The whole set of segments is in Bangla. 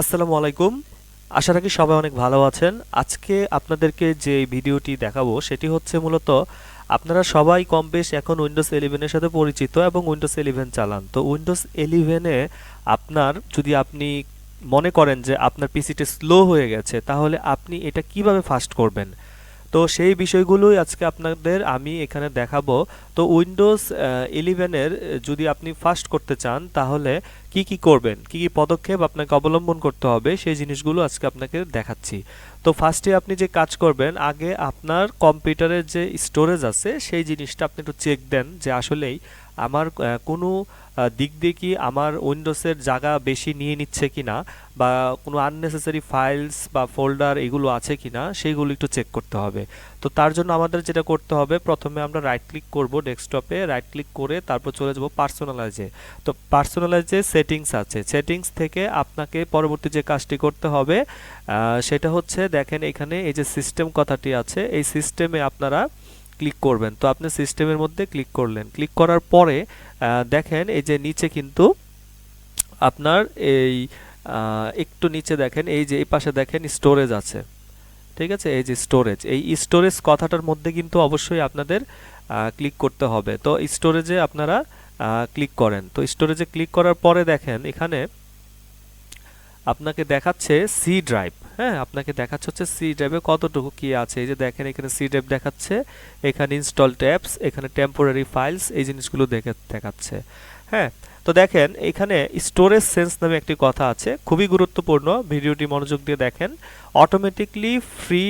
আসসালামু আলাইকুম। আশা রাখি সবাই অনেক ভালো আছেন। আজকে আপনাদেরকে যে ভিডিওটি দেখাবো, সেটি হচ্ছে মূলত আপনারা সবাই কম বেশ এখন উইন্ডোজ ইলেভেনের সাথে পরিচিত এবং উইন্ডোজ ইলেভেন চালান। তো উইন্ডোজ ইলেভেনে আপনার, যদি আপনি মনে করেন যে আপনার পিসিটি স্লো হয়ে গেছে, তাহলে আপনি এটা কীভাবে ফাস্ট করবেন? তো সেই বিষয়গুলোই আজকে আপনাদের আমি এখানে দেখাবো। তো উইন্ডোজ ইলেভেনের যদি আপনি ফার্স্ট করতে চান, তাহলে কি কি করবেন? কি কি পদক্ষেপ আপনাকে অবলম্বন করতে হবে? সেই জিনিসগুলো আজকে আপনাকে দেখাচ্ছি। তো ফার্স্টে আপনি যে কাজ করবেন, আগে আপনার কম্পিউটারের যে স্টোরেজ আছে, সেই জিনিসটা আপনি একটু চেক দেন যে আসলেই আমার কোনো দিক দিয়ে কি আমার উইন্ডোজের জায়গা বেশি নিয়ে নিচ্ছে কিনা বা কোনো আননেসেসারি ফাইলস বা ফোল্ডার এগুলো আছে কি না সেইগুলো একটু চেক করতে হবে। তো তার জন্য আমাদের যেটা করতে হবে, প্রথমে আমরা রাইট ক্লিক করব ডেস্কটপে রাইট ক্লিক করে তারপর চলে যাব পার্সোনালাইজে তো পার্সোনালাইজে সেটিংস আছে। সেটিংস থেকে আপনাকে পরবর্তী যে কাজটি করতে হবে সেটা হচ্ছে দেখেন এখানে এই যে সিস্টেম কথাটি আছে, এই সিস্টেমে আপনারা ক্লিক করবেন। তো আপনি সিস্টেমের মধ্যে ক্লিক করলেন। ক্লিক করার পরে দেখেন এই যে নিচে কিন্তু আপনার এই একটু নিচে দেখেন, এই যে এই পাশে দেখেন স্টোরেজ আছে। ঠিক আছে? এই যে স্টোরেজ এই স্টোরেজ কথাটার মধ্যে কিন্তু অবশ্যই আপনাদের ক্লিক করতে হবে। তো স্টোরেজে আপনারা ক্লিক করেন। তো স্টোরেজে ক্লিক করার পরে দেখেন এখানে আপনাকে দেখাচ্ছে সি ড্রাইভ হ্যাঁ আপনাকে দেখাচ্ছে হচ্ছে সি ড্রাইভে কতটুকু কি আছে। এই যে দেখেন, এখানে সি ড্রাইভ দেখাচ্ছে, এখানে ইনস্টল ট্যাপস এখানে টেম্পোরারি ফাইলস এই জিনিসগুলো দেখে দেখাচ্ছে। হ্যাঁ তো দেখেন, এখানে স্টোরেজ সেন্স নামে একটি কথা আছে, খুবই গুরুত্বপূর্ণ, ভিডিওটি মনোযোগ দিয়ে দেখেন। Automatically free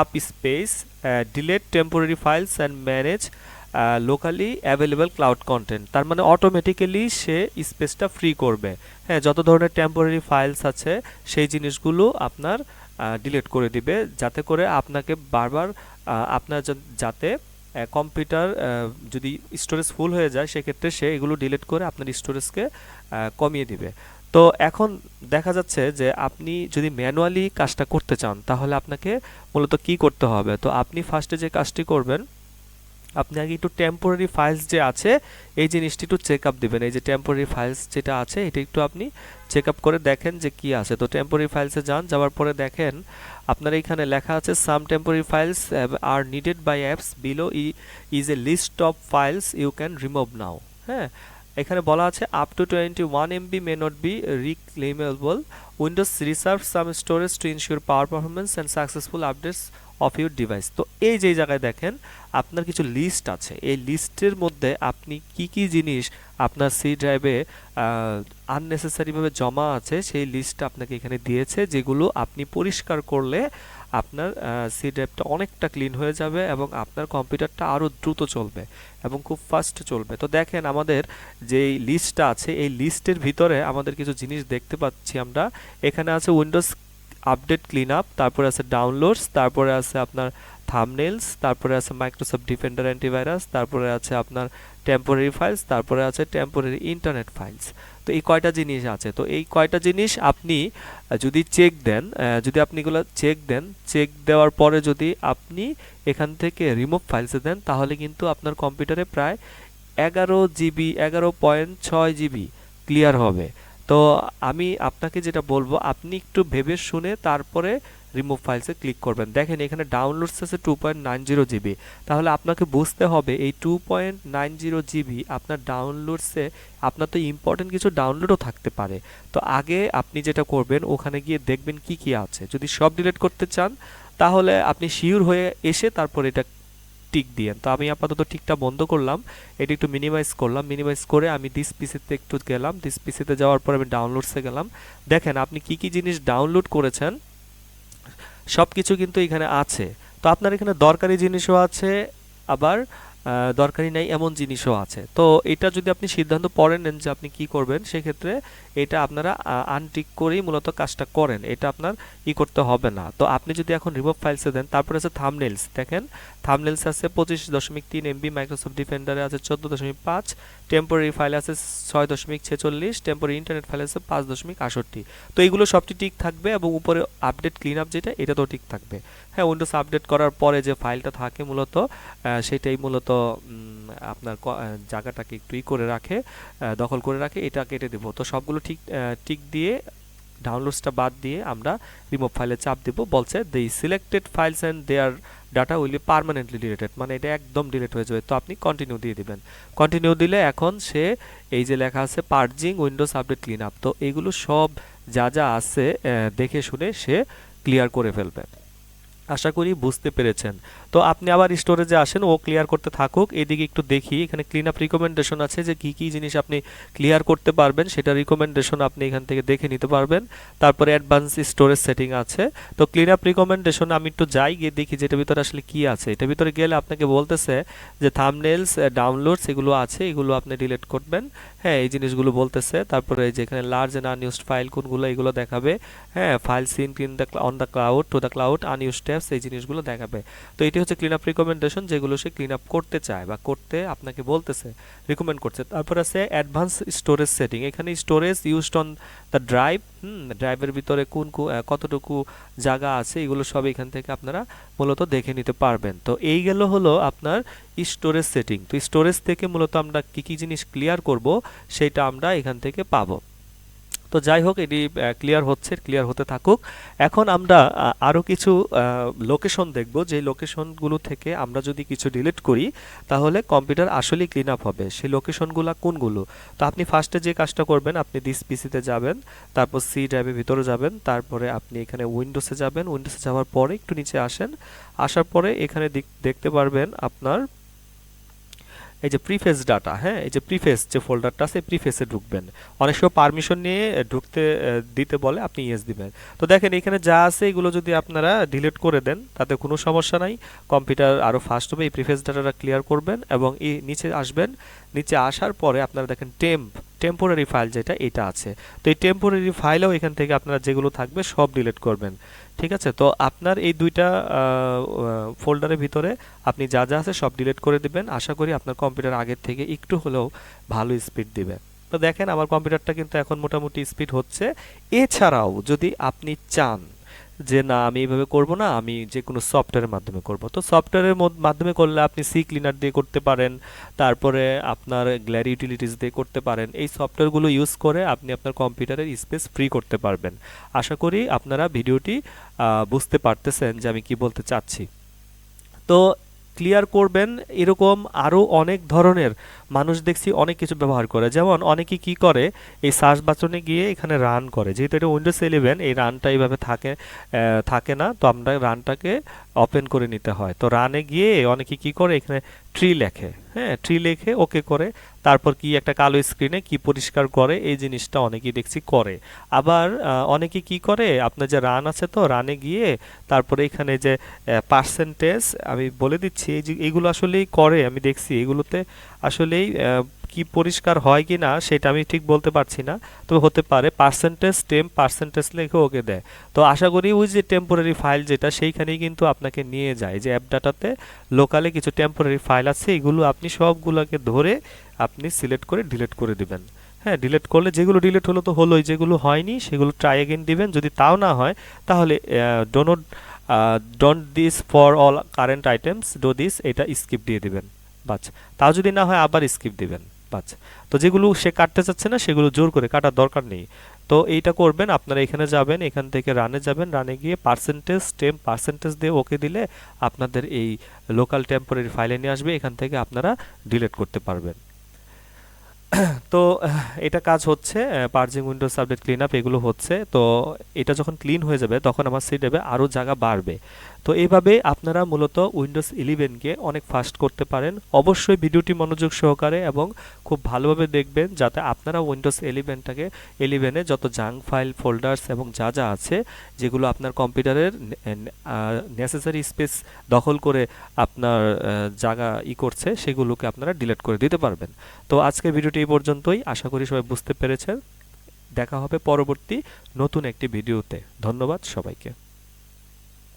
up space delete temporary files and manage locally available cloud content তার মানে অটোমেটিক্যালি সে স্পেসটা ফ্রি করবে। হ্যাঁ যত ধরনের টেম্পোরারি ফাইলস আছে, সেই জিনিসগুলো আপনার ডিলিট করে দিবে। যাতে করে আপনাকে বারবার আপনার যাতে কম্পিউটার যদি স্টোরেজ ফুল হয়ে যায়, সেক্ষেত্রে সে এগুলো ডিলিট করে আপনার স্টোরেজকে কমিয়ে দিবে। তো এখন দেখা যাচ্ছে যে আপনি যদি ম্যানুয়ালি কাজটা করতে চান, তাহলে আপনাকে মূলত কি করতে হবে? তো আপনি ফার্স্টে যে কাজটি করবেন আপনি আগে একটু টেম্পোরারি ফাইলস যে আছে, এই জিনিসটি একটু চেক আপ দেবেন। এই যে টেম্পোরারি ফাইলস যেটা আছে, এটা একটু আপনি চেক আপ করে দেখেন যে কি আছে। তো টেম্পোরারি ফাইলসে যান, যাওয়ার পরে দেখেন আপনার এখানে লেখা আছে some temporary files are needed by apps below E is a list of files you can remove now হ্যাঁ? এখানে বলা আছে up to twenty one MB may not be reclaimable Windows reserve some storage to ensure power performance and successful updates of your device তো এই যে জায়গায় দেখেন, আপনার কিছু লিস্ট আছে। এই লিস্টের মধ্যে আপনি কি কি জিনিস আপনার সি ড্রাইভে আননেসেসারিভাবে জমা আছে, সেই লিস্টটা আপনাকে এখানে দিয়েছে, যেগুলো আপনি পরিষ্কার করলে আপনার সি ড্রাইভটা অনেকটা ক্লিন হয়ে যাবে এবং আপনার কম্পিউটারটা আরও দ্রুত চলবে এবং খুব ফাস্ট চলবে। তো দেখেন আমাদের যে লিস্টটা আছে, এই লিস্টের ভিতরে আমাদের কিছু জিনিস দেখতে পাচ্ছি আমরা। এখানে আছে উইন্ডোজ আপডেট ক্লিন আপ তারপরে আছে ডাউনলোডস, তারপরে আছে আপনার থামনেলস তারপরে আছে মাইক্রোসফট ডিফেন্ডার অ্যান্টিভাইরাস, তারপরে আছে আপনার টেম্পোরারি ফাইলস, তারপরে আছে টেম্পোরারি ইন্টারনেট ফাইলস। তো এই কয়টা জিনিস আছে? তো এই কয়টা জিনিস আপনি যদি চেক দেন যদি আপনি এগুলো চেক দেন, চেক দেওয়ার পরে যদি আপনি এখান থেকে রিমুভ ফাইলসে দেন, তাহলে কিন্তু আপনার কম্পিউটারে প্রায় এগারো জিবি, এগারো পয়েন্ট ছয় জিবি ক্লিয়ার হবে। তো আমি আপনাকে যেটা বলব, আপনি একটু ভেবে শুনে তারপরে রিমুভ ফাইলসে ক্লিক করবেন। দেখেন এখানে ডাউনলোডস আছে two point nine zero GB তাহলে আপনাকে বুঝতে হবে, এই two point nine zero GB আপনার ডাউনলোডসে আপনার তো ইম্পর্টেন্ট কিছু ডাউনলোডও থাকতে পারে। তো আগে আপনি যেটা করবেন, ওখানে গিয়ে দেখবেন কি কি আছে। যদি সব ডিলিট করতে চান, তাহলে আপনি শিওর হয়ে এসে তারপর এটা টিক দিয়েন তো আমি আপাতত টিকটা বন্ধ করলাম। এটা একটু মিনিমাইজ করলাম। মিনিমাইজ করে আমি দিস পিসিতে একটু গেলাম। দিস পিসিতে যাওয়ার পর আমি ডাউনলোডসে গেলাম। দেখেন, আপনি কি কি জিনিস ডাউনলোড করেছেন সব কিছু কিন্তু এখানে আছে। তো আপনার এখানে দরকারি জিনিসও আছে, আবার দরকারি নাই এমন জিনিসও আছে। তো এটা যদি আপনি সিদ্ধান্ত পরে নেন যে আপনি কি করবেন, সেক্ষেত্রে এটা আপনারা আনটিক করেই মূলত কাজটা করেন। এটা আপনার ই করতে হবে না। তো আপনি যদি এখন রিমুভ ফাইলসে দেন, তারপরে আছে থামনেলস দেখেন থামনেলস আছে, পঁচিশ দশমিক তিন এমবি মাইক্রোসফট ডিফেন্ডারে আছে চোদ্দ দশমিক পাঁচ টেম্পোরারি ফাইল আছে ছয় দশমিক ছেচল্লিশ টেম্পোরারি ইন্টারনেট ফাইল আছে পাঁচ দশমিক আষট্টি। তো এইগুলো সবটি ঠিক থাকবে এবং উপরে আপডেট ক্লিন আপ যেটা, এটা তো ঠিক থাকবে। হ্যাঁ উইন্ডোজ আপডেট করার পরে যে ফাইলটা থাকে মূলত সেটাই মূলত আপনার জায়গাটাকে একটু ই করে রাখে দখল করে রাখে, এটা কেটে দেবো। তো সবগুলো ঠিক টিক দিয়ে ডাউনলোডসটা বাদ দিয়ে আমরা রিমুভ ফাইলে চাপ দেব। বলছে the selected files and their data will be permanently deleted মানে এটা একদম ডিলেট হয়ে যাবে। তো আপনি কন্টিনিউ দিয়ে দিবেন। কন্টিনিউ দিলে এখন সে এই যে লেখা আছে purging Windows update clean up তো এগুলো সব যা যা আছে দেখে শুনে সে ক্লিয়ার করে ফেলবে। আশা করি বুঝতে পেরেছেন। তো আপনি আবার স্টোরেজে আসেন, ও ক্লিয়ার করতে থাকুক। এদিকে একটু দেখি, এখানে ক্লিন আপ রিকমেন্ডেশন আছে যে কি কি জিনিস আপনি ক্লিয়ার করতে পারবেন, সেটা রিকমেন্ডেশন আপনি এখান থেকে দেখে নিতে পারবেন। তারপরে অ্যাডভান্স স্টোরেজ সেটিং আছে। তো ক্লিন আপ রিকমেন্ডেশন আমি একটু যাই, গিয়ে দেখি যেটার ভিতরে আসলে কি আছে। এটার ভিতরে গেলে আপনাকে বলতেছে যে থামনেলস ডাউনলোডস এগুলো আছে, এগুলো আপনি ডিলিট করবেন। হ্যাঁ এই জিনিসগুলো বলতেছে। তারপরে এই যে এখানে লার্জ অ্যান্ড আনইউজড ফাইল কোনগুলো, এগুলো দেখাবে। হ্যাঁ file seen in the on the cloud to the cloud unused tabs এই জিনিসগুলো দেখাবে। তো এটি হচ্ছে ক্লিন আপ রিকমেন্ডেশন যেগুলো সে ক্লিন আপ করতে চায় বা করতে আপনাকে বলতেছে রিকমেন্ড করছে। তারপর আছে অ্যাডভান্স স্টোরেজ সেটিং এখানে storage used on the drive hmm ড্রাইভের ভিতরে কোন কতটুকু জায়গা আছে, এগুলো সব এখান থেকে আপনারা মূলত দেখে নিতে পারবেন। তো এই গেল হলো আপনার স্টোরেজ সেটিং তো স্টোরেজ থেকে মূলত আমরা কি কি জিনিস ক্লিয়ার করব, সেটা আমরা এখান থেকে পাবো। তো যাই হোক, এটি ক্লিয়ার হচ্ছে ক্লিয়ার হতে থাকুক। এখন আমরা আরও কিছু লোকেশন দেখব। যে লোকেশনগুলো থেকে আমরা যদি কিছু ডিলিট করি, তাহলে কম্পিউটার আসলেই ক্লিন আপ হবে। সেই লোকেশনগুলো কোনগুলো? তো আপনি ফার্স্টে যে কাজটা করবেন, আপনি দিস পিসিতে যাবেন, তারপর সি ড্রাইভের ভিতরে যাবেন, তারপরে আপনি এখানে উইন্ডোসে যাবেন। উইন্ডোসে যাওয়ার পরে একটু নিচে আসেন। আসার পরে এখানে দেখতে পারবেন আপনার এই যে প্রিফেস ডাটা হ্যাঁ? এই যে প্রিফেস যে ফোল্ডারটা আছে প্রিফেসে ঢুকবেন। অনেক সময় পারমিশন নিয়ে ঢুকতে দিতে বলে, আপনি ইয়েস দিবেন। তো দেখেন, এখানে যা আছে, এগুলো যদি আপনারা ডিলিট করে দেন, তাতে কোনো সমস্যা নাই। কম্পিউটার আরও ফাস্ট হবে, এই প্রিফেস ডাটাটা ক্লিয়ার করবেন এবং এই নিচে আসবেন। নিচে আসার পরে আপনারা দেখেন টেম্প টেম্পোরারি ফাইল যেটা, এটা আছে। তো এই টেম্পোরারি ফাইলেও এখান থেকে আপনারা যেগুলো থাকবে সব ডিলিট করবেন। ঠিক আছে? তো আপনার এই দুইটা ফোল্ডারের ভিতরে আপনি যা যা আছে সব ডিলিট করে দিবেন। আশা করি আপনার কম্পিউটার আগের থেকে একটু হলেও ভালো স্পিড দিবে। তো দেখেন, আমার কম্পিউটারটা কিন্তু এখন মোটামুটি স্পিড হচ্ছে। এছাড়াও যদি আপনি চান যে না, আমি এইভাবে করব না, আমি যে কোনো সফটওয়্যারের মাধ্যমে করব। তো সফটওয়্যারের মাধ্যমে করলে আপনি সি ক্লিনার দিয়ে করতে পারেন, তারপরে আপনার গ্ল্যারি ইউটিলিটিস দিয়ে করতে পারেন। এই সফটওয়্যারগুলো ইউজ করে আপনি আপনার কম্পিউটারের স্পেস ফ্রি করতে পারবেন। আশা করি আপনারা ভিডিওটি বুঝতে পারতেছেন যে আমি কি বলতে চাচ্ছি। তো ক্লিয়ার করবেন, এরকম আরও অনেক ধরনের মানুষ দেখছি অনেক কিছু ব্যবহার করে। যেমন অনেকে কি করে, এই সার্চ বাচনে গিয়ে এখানে রান করে। যেহেতু এটা উইন্ডোজ ইলেভেন এই রানটা এইভাবে থাকে থাকে না, তো আমরা রানটাকে ওপেন করে নিতে হয়। তো রানে গিয়ে অনেকে কি করে, এখানে ট্রি লেখে হ্যাঁ ট্রি লেখে ওকে করে। তারপর কি একটা কালো স্ক্রিনে কি পরিষ্কার করে, এই জিনিসটা অনেকেই দেখছি করে। আবার অনেকে কি করে, আপনার যে রান আছে তো রানে গিয়ে তারপরে এখানে যে পার্সেন্টেজ আমি বলে দিচ্ছি, এই যে, এগুলো আসলেই করে, আমি দেখছি। এগুলোতে আসলেই কি পরিষ্কার হয় কি না সেটা আমি ঠিক বলতে পারছি না। তবে হতে পারে পার্সেন্টেজ টেম পার্সেন্টেজ লিখে ওকে দেয়। তো আশা করি ওই যে টেম্পোরারি ফাইল যেটা, সেইখানেই কিন্তু আপনাকে নিয়ে যায়। যে অ্যাপ ডাটাতে লোকালে কিছু টেম্পোরারি ফাইল আছে, এগুলো আপনি সবগুলোকে ধরে আপনি সিলেক্ট করে ডিলিট করে দিবেন। হ্যাঁ ডিলিট করলে যেগুলো ডিলিট হলো তো হলোই, যেগুলো হয়নি সেগুলো ট্রাই এগেন দিবেন। যদি তাও না হয়, তাহলে don't don't this for all current items do this এটা স্কিপ দিয়ে দিবেন। বাচ তাও যদি না হয়, আবার স্কিপ দিবেন। বাচ তো যেগুলো সে কাটতে চাচ্ছে না, সেগুলো জোর করে কাটার দরকার নেই। তো এইটা করবেন, আপনারা এখানে যাবেন, এখান থেকে রানে যাবেন রানে গিয়ে পার্সেন্টেজ টেম পার্সেন্টেজ দিয়ে ওকে দিলে আপনাদের এই লোকাল টেম্পোরারি ফাইলে নিয়ে আসবে, এখান থেকে আপনারা ডিলিট করতে পারবেন। তো এটা কাজ হচ্ছে purging Windows update clean up এগুলো হচ্ছে। তো এটা যখন ক্লিন হয়ে যাবে, তখন আমার সি ডেবে আরও জায়গা বাড়বে। তো এইভাবে আপনারা মূলত উইন্ডোজ ইলেভেনকে অনেক ফাস্ট করতে পারেন। অবশ্যই ভিডিওটি মনোযোগ সহকারে এবং খুব ভালোভাবে দেখবেন যাতে আপনারা উইন্ডোজ ইলেভেনটাকে ইলেভেনে যত জাঙ্ক ফাইল ফোল্ডার্স এবং যা যা আছে যেগুলো আপনার কম্পিউটারের নেসেসারি স্পেস দখল করে আপনার জায়গা ই করছে, সেগুলোকে আপনারা ডিলিট করে দিতে পারবেন। তো আজকে ভিডিওটি এই পর্যন্তই। আশা করি সবাই বুঝতে পেরেছেন। দেখা হবে পরবর্তী নতুন একটি ভিডিওতে। ধন্যবাদ সবাইকে।